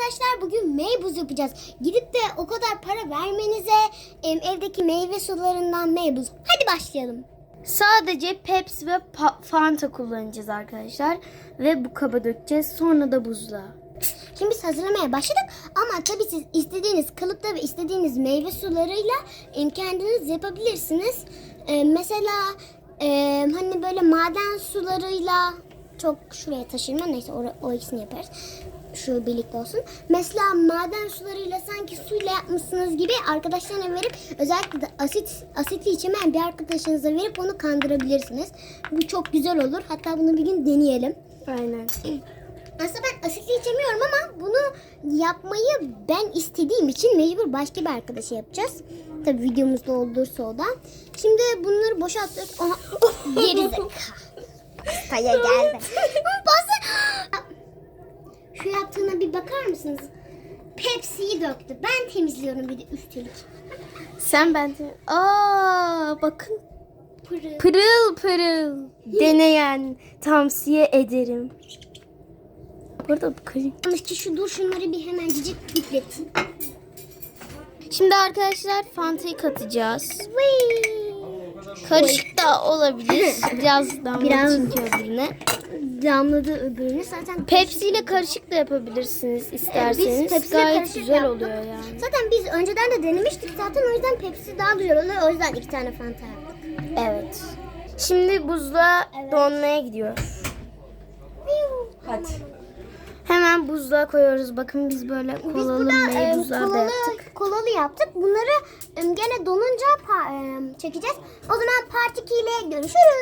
arkadaşlar bugün meybuz yapacağız. Gidip de o kadar para vermenize evdeki meyve sularından meybuz. Hadi başlayalım. Sadece Pepsi ve Pa- Fanta kullanacağız arkadaşlar. Ve bu kaba dökeceğiz. Sonra da buzluğa. Şimdi biz hazırlamaya başladık ama tabii siz istediğiniz kalıpta ve istediğiniz meyve sularıyla kendiniz yapabilirsiniz. Mesela hani böyle maden sularıyla çok şuraya taşırma neyse o, o ikisini yaparız. Şu birlikte olsun. Mesela maden sularıyla sanki suyla yapmışsınız gibi arkadaşlarına verip özellikle de asit asitli içemeyen bir arkadaşınıza verip onu kandırabilirsiniz. Bu çok güzel olur. Hatta bunu bir gün deneyelim. Aynen. Aslında ben asitli içemiyorum ama bunu yapmayı ben istediğim için mecbur başka bir arkadaşa yapacağız. Tabii videomuzda olursa o da. Şimdi bunları boşalttık. Aha, geri zeka. Kaya geldi. Bası. Şu yaptığına mısınız? Pepsi'yi döktü. Ben temizliyorum bir de üstelik. Sen bence... Aa bakın. Pırıl. Pırıl pırıl. Deneyen tavsiye ederim. Burada bu. Yalnız ki şu dur şunları bir hemencik üfletin. Şimdi arkadaşlar Fanta'yı katacağız. Vıy. Karışık da olabilir. Biraz damla Biraz. çünkü öbürüne. Damladı öbürünü zaten. Pepsi ile karışık da yapabilirsiniz isterseniz. Biz Pepsi'yle Gayet karışık güzel yaptık. oluyor yani. Zaten biz önceden de denemiştik zaten o yüzden Pepsi daha güzel oluyor. O yüzden iki tane Fanta yaptık. Evet. Şimdi buzluğa Evet. donmaya gidiyor. Hadi. Hemen buzluğa koyuyoruz. Bakın biz böyle Biz kolalı burada e, meybuzlar da kolalı, yaptık. kolalı yaptık. Bunları e, gene donunca e, çekeceğiz. O zaman part 2 ile görüşürüz.